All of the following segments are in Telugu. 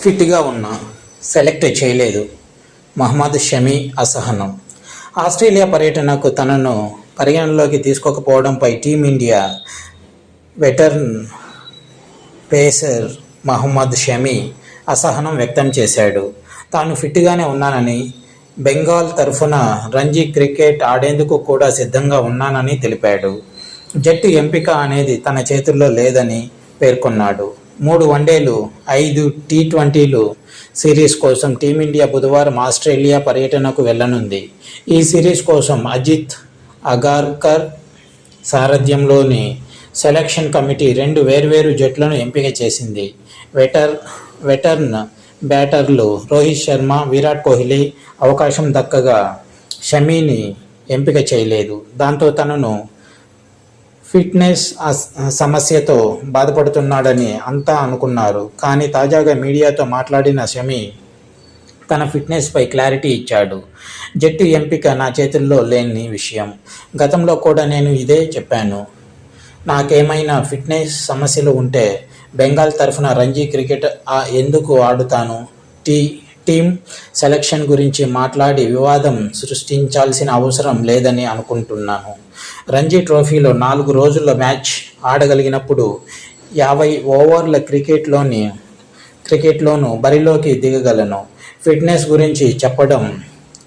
ఫిట్గా ఉన్నా సెలెక్ట్ చేయలేదు. మహమ్మద్ షమీ అసహనం. ఆస్ట్రేలియా పర్యటనకు తనను పరిగణలోకి తీసుకోకపోవడంపై team India veteran pacer Mohammed Shami అసహనం వ్యక్తం చేశాడు. తాను ఫిట్గానే ఉన్నానని బెంగాల్ తరఫున రంజీ క్రికెట్ ఆడేందుకు కూడా సిద్ధంగా ఉన్నానని తెలిపాడు. జట్టు ఎంపిక అనేది తన చేతుల్లో లేదని పేర్కొన్నాడు. మూడు వన్డేలు ఐదు టీ ట్వంటీలు సిరీస్ కోసం టీమిండియా బుధవారం ఆస్ట్రేలియా పర్యటనకు వెళ్ళనుంది ఈ సిరీస్ కోసం అజిత్ అగార్కర్ సారథ్యంలోని సెలక్షన్ కమిటీ రెండు వేర్వేరు జట్లను ఎంపిక చేసింది. వెటర్ వెటర్న్ బ్యాటర్లు రోహిత్ శర్మ విరాట్ కోహ్లీ అవకాశం దక్కగా షమీని ఎంపిక చేయలేదు. దాంతో తనను ఫిట్నెస్ సమస్యతో బాధపడుతున్నాడని అంతా అనుకున్నారు. కానీ తాజాగా మీడియాతో మాట్లాడిన షమి తన ఫిట్నెస్పై క్లారిటీ ఇచ్చాడు. జట్టు ఎంపిక నా చేతుల్లో లేని విషయం. గతంలో కూడా నేను ఇదే చెప్పాను. నాకేమైనా ఫిట్నెస్ సమస్యలు ఉంటే బెంగాల్ తరఫున రంజీ క్రికెట్ ఎందుకు ఆడుతాను? టీ టీం సెలక్షన్ గురించి మాట్లాడి వివాదం సృష్టించాల్సిన అవసరం లేదని అనుకుంటున్నాను. రంజీ ట్రోఫీలో నాలుగు రోజుల మ్యాచ్ ఆడగలిగినప్పుడు యాభై ఓవర్ల క్రికెట్లోని క్రికెట్లోనూ బరిలోకి దిగగలను. ఫిట్నెస్ గురించి చెప్పడం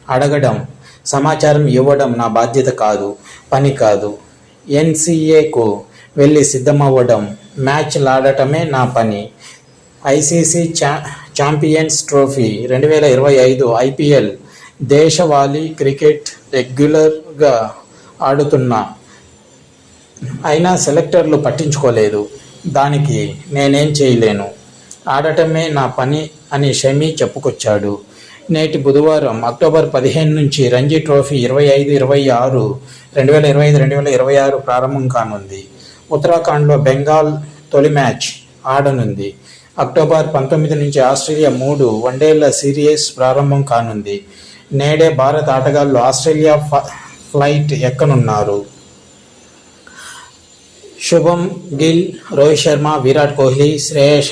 అడగడం సమాచారం ఇవ్వడం నా బాధ్యత కాదు పని కాదు. ఎన్సీఏకు వెళ్ళి సిద్ధమవ్వడం మ్యాచ్లు ఆడటమే నా పని. ఐసీసీ చా ఛాంపియన్స్ ట్రోఫీ రెండు వేల ఇరవై ఐదు ఐపీఎల్ దేశవాళీ క్రికెట్ రెగ్యులర్గా ఆడుతున్నా అయినా సెలెక్టర్లు పట్టించుకోలేదు. దానికి నేనేం చేయలేను. ఆడటమే నా పని అని షమీ చెప్పుకొచ్చాడు. నేటి బుధవారం అక్టోబర్ పదిహేను నుంచి రంజీ ట్రోఫీ ఇరవై ఐదు ఇరవై ఆరు రెండు వేల ఇరవై ఐదు రెండు వేల ఇరవై ఆరు ప్రారంభం కానుంది. ఉత్తరాఖండ్లో బెంగాల్ తొలి మ్యాచ్ ఆడనుంది. అక్టోబర్ పంతొమ్మిది నుంచి ఆస్ట్రేలియా మూడు వన్డేల సిరీస్ ప్రారంభం కానుంది. నేడే భారత ఆటగాళ్ళు ఆస్ట్రేలియా ఫ్లైట్ ఎక్కనున్నారు? శుభం గిల్ రోహిత్ శర్మ విరాట్ కోహ్లీ శ్రేయస్